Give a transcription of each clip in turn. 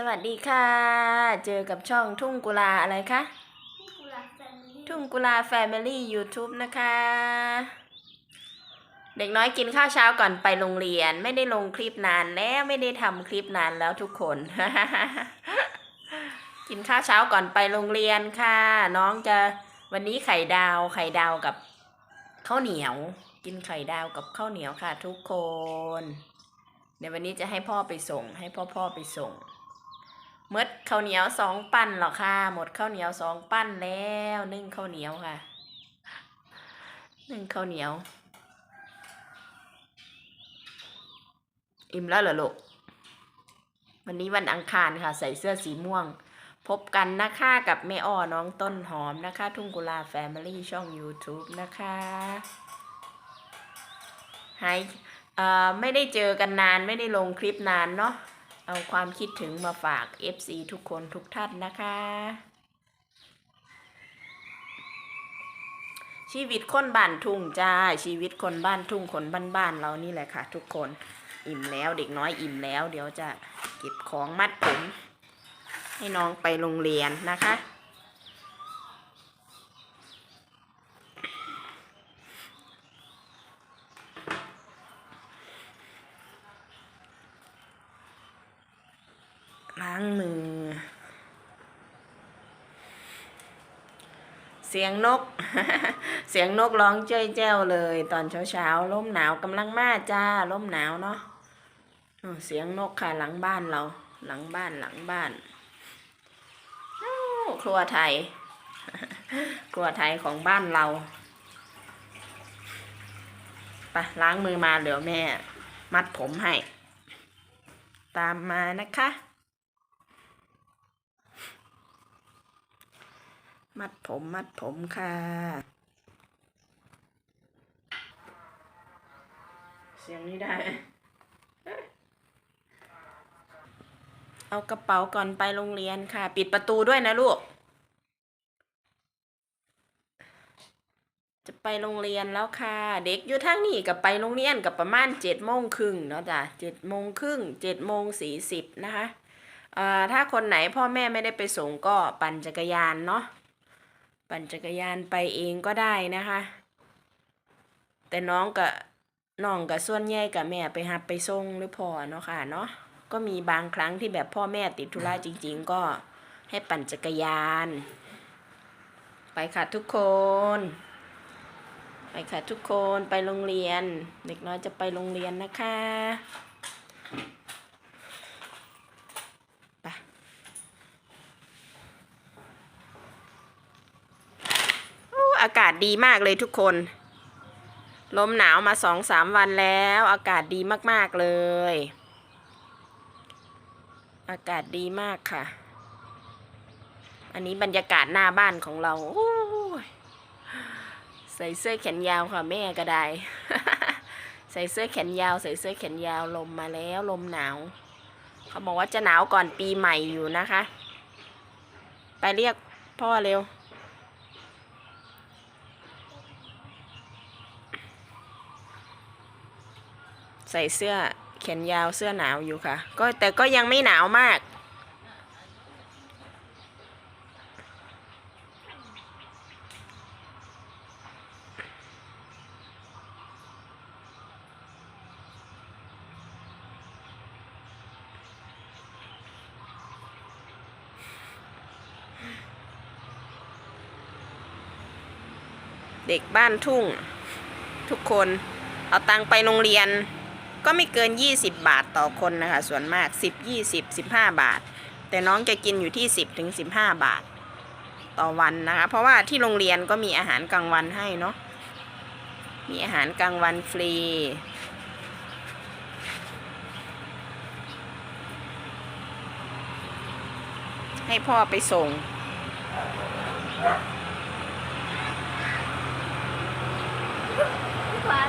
สวัสดีค่ะ เจอกับช่องทุ่งกุลาอะไรคะกุหลาบแฟมิลี่ทุ่งกุลาแฟมิลี่ YouTube นะคะ เด็กน้อยกินข้าวเช้าก่อนไปโรงเรียน ไม่ได้ลงคลิปนานแล้วไม่ได้ทำคลิปนานแล้วทุกคน กินข้าวเช้าก่อนไปโรงเรียนค่ะ น้องจะวันนี้ไข่ดาวไข่ดาวกับข้าวเหนียว กินไข่ดาวกับข้าวเหนียวค่ะ ทุกคน เดี๋ยววันนี้จะให้พ่อไปส่ง ให้พ่อพ่อไปส่งห มดข้าวเหนียวสองปั้นหรอค่ะ หมดข้าวเหนียวสองปั้นแล้วนึ่งข้าวเหนียวค่ะ นึ่งข้าวเหนียว อิ่มแล้วเหรอลูกวันนี้วันอังคารค่ะ ใส่เสื้อสีม่วง พบกันนะคะกับแม่อ้อน้องต้นหอมนะคะ ทุ่งกุลาแฟมิลี่ช่อง YouTube นะคะหายเอ่อไม่ได้เจอกันนานไม่ได้ลงคลิปนานเนาะ เอาความคิดถึงมาฝาก FC ทุกคนทุกท่านนะคะ ชีวิตคนบ้านทุ่งจ้า ชีวิตคนบ้านทุ่งคนบ้านบ้านเรานี่แหละค่ะ ทุกคนอิ่มแล้วเด็กน้อยอิ่มแล้ว เดี๋ยวจะเก็บของมัดผม ให้น้องไปโรงเรียนนะคะ ล้างมือ เสียงนก เสียงนกร้องเจ้ยแจ้วเลย ตอนเช้าเช้าๆลมหนาวกำลังมาจ้าลมหนาวเนาะเสียงนกค่ะหลังบ้านเรา หลังบ้านหลังบ้านครัวไทย ครัวไทยของบ้านเราไปล้างมือมาเดี๋ยวแม่ มัดผมให้ ตามมานะคะ มัดผมมัดผมค่ะ เสียงนี้ได้ เอากระเป๋าก่อนไปโรงเรียนค่ะ ปิดประตูด้วยนะลูก จะไปโรงเรียนแล้วค่ะ เด็กอยู่ทางนี้กับไปโรงเรียนกับประมาณเจ็ดโมงครึ่งเนาะจ้ะเจ็ดโมงครึ่งเจ็ดโมงสี่สิบนะคะถ้าคนไหนพ่อแม่ไม่ได้ไปส่งก็ปั่นจักรยานเนาะ ปั่นจักรยานไปเองก็ได้นะคะ แต่น้องกับน้องกับส่วนใหญ่กับแม่ไปหับไปส่งหรือพอเนาะค่ะเนาะก็มีบางครั้งที่แบบพ่อแม่ติดธุระจริง ๆ ก็ให้ปั่นจักรยาน ไปค่ะทุกคน ไปค่ะทุกคนไปโรงเรียน เด็กน้อยจะไปโรงเรียนนะคะไป โอากาศดีมากเลยทุกคน ลมหนาวมาสองสามวันแล้ว อากาศดีมากๆเลย อากาศดีมากค่ะ อันนี้บรรยากาศหน้าบ้านของเรา ใส่เสื้อแขนยาวค่ะแม่ก็ได้ ใส่เสื้อแขนยาว ใส่เสื้อแขนยาวลมมาแล้วลมหนาว เขาบอกว่าจะหนาวก่อนปีใหม่อยู่นะคะ ไปเรียกพ่อเร็ว ใส่เสื้อแขนยาวเสื้อหนาวอยู่ค่ะ ก็แต่ก็ยังไม่หนาวมาก เด็กบ้านทุ่ง ทุกคนเอาตังไปโรงเรียน ก็ไม่เกิน 20 บาทต่อคนนะคะ ส่วนมาก 10 20 15 บาท แต่น้องจะกินอยู่ที่ 10ถึง15 บาท ต่อวันนะคะ เพราะว่าที่โรงเรียนก็มีอาหารกลางวันให้เนาะมีอาหารกลางวันฟรีให้พ่อไปส่ง พี่กวาด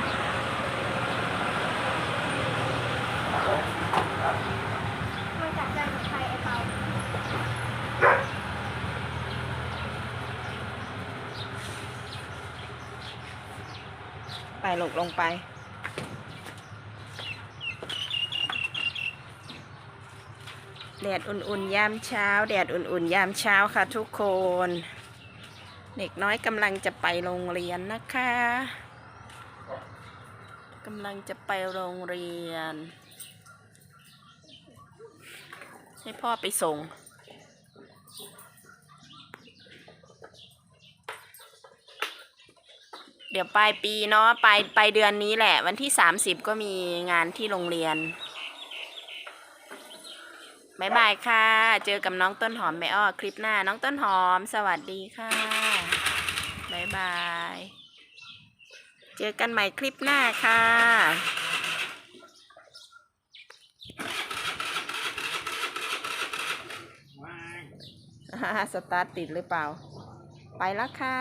มาจากใจของใครไอ้เปา ไปหลกลงไป แดดอุ่นๆยามเช้า แดดอุ่นๆยามเช้าค่ะทุกคน เด็กน้อยกำลังจะไปโรงเรียนนะคะกำลังจะไปโรงเรียน ให้พ่อไปส่ง เดี๋ยวปลายปีเนาะปลายปลายเดือนนี้แหละ วันที่สามสิบก็มีงานที่โรงเรียนบายบายค่ะ เจอกับน้องต้นหอมแม่อ้อคลิปหน้า น้องต้นหอม สวัสดีค่ะบายบาย เจอกันใหม่คลิปหน้าค่ะสตาร์ทติดหรือเปล่า ไปแล้วค่ะ